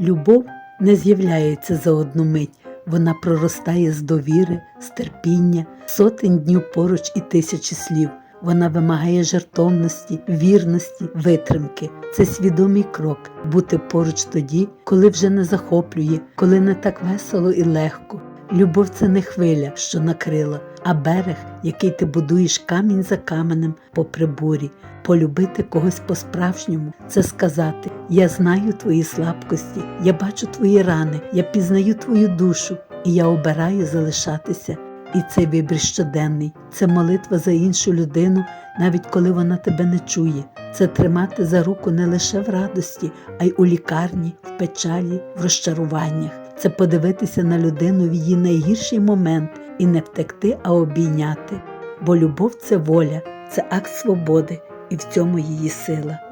Любов не з'являється за одну мить, вона проростає з довіри, з терпіння, сотень днів поруч і тисячі слів. Вона вимагає жертовності, вірності, витримки. Це свідомий крок бути поруч тоді, коли вже не захоплює, коли не так весело і легко. Любов це не хвиля, що накрила, а берег, який ти будуєш камінь за каменем попри бурі. Полюбити когось по-справжньому це сказати: Я знаю твої слабкості, я бачу твої рани, я пізнаю твою душу, і я обираю залишатися. І цей вибір щоденний, це молитва за іншу людину, навіть коли вона тебе не чує. Це тримати за руку не лише в радості, а й у лікарні, в печалі, в розчаруваннях. Це подивитися на людину в її найгірший момент і не втекти, а обійняти. Бо любов це воля, це акт свободи, і в цьому її сила.